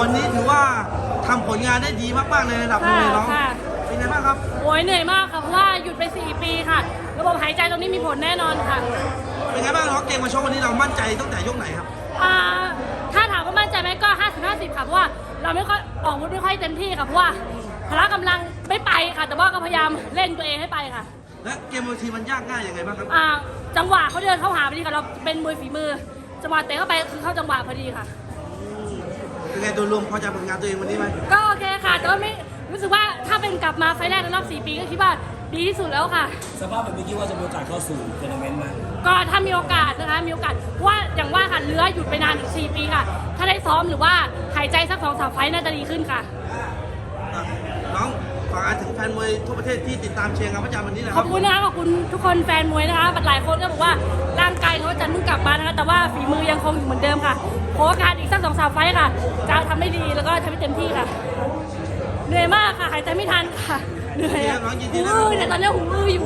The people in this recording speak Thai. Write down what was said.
มากๆในระดับหนึงเลยน้องค่ะ เป็นไงบ้างครับ โอ้ยเหนื่อยมากค่ะเพราะว่าหยุดไป 4 ปีค่ะ ระบบหายใจตรงนี้มีผลแน่นอนค่ะเป็นไงบ้างน้องเกมมาชกวันนี้เรามั่นใจตั้งแต่ยกไหนครับ อ่าถ้าถามว่ามั่นใจไหมก็ 50 50 ค่ะเพราะว่าเราไม่ค่อยออกอาวุธไม่ค่อยเต็มที่ค่ะเพราะว่าพละกำลังไม่ไปค่ะ แต่ว่าก็พยายามเล่นตัวเองให้ไปค่ะ และเกมบนทีมันยากง่ายยังไงบ้างครับ อ่าจังหวะเขาเดินเข้าหาพอดีค่ะเราเป็นมวยฝีมือ จังหวะเตะเข้าไปคือเข้าจังหวะพอดีค่ะ เป็นไงโดยรวมพอใจผลงานตัวเองวันนี้ไหมก็โอเคค่ะ แต่ว่าไม่รู้สึกว่าถ้าเป็นกลับมาไฟล์แรกในรอบ 4 ปีก็คิดว่าดีที่สุดแล้วค่ะ สภาพแบบนี้คิดว่าจะมีโอกาสเข้าสู่ทัวร์นาเมนต์ไหมก็ถ้ามีโอกาสนะคะมีโอกาสเพราะว่าอย่างว่าค่ะเลื้อหยุดไปนานถึง 4 ปีค่ะ ถ้าได้ซ้อมหรือว่าหายใจสักสองสามไฟล์น่าจะดีขึ้นค่ะ อะน้องฝากอะไรถึงแฟนมวยทั่วประเทศที่ติดตามเชียร์ครับอาจารย์วันนี้นะขคอรับบคุณนะคะขอบคุณทุกคนแฟนมวยนะคะหลายคนก็บอกว่าร่างกายเขาจะ แต่ว่าฝีมือยังคงอยู่เหมือนเดิมค่ะขอโอกาสอีกสักสองสามไฟล์ค่ะ จะทำให้ดีแล้วก็ทำให้เต็มที่ค่ะ เหนื่อยมากค่ะหายใจไม่ทันค่ะ เหนื่อยอะหูอื้อเนี่ยตอนนี้หูอื้ออยู่ค่ะ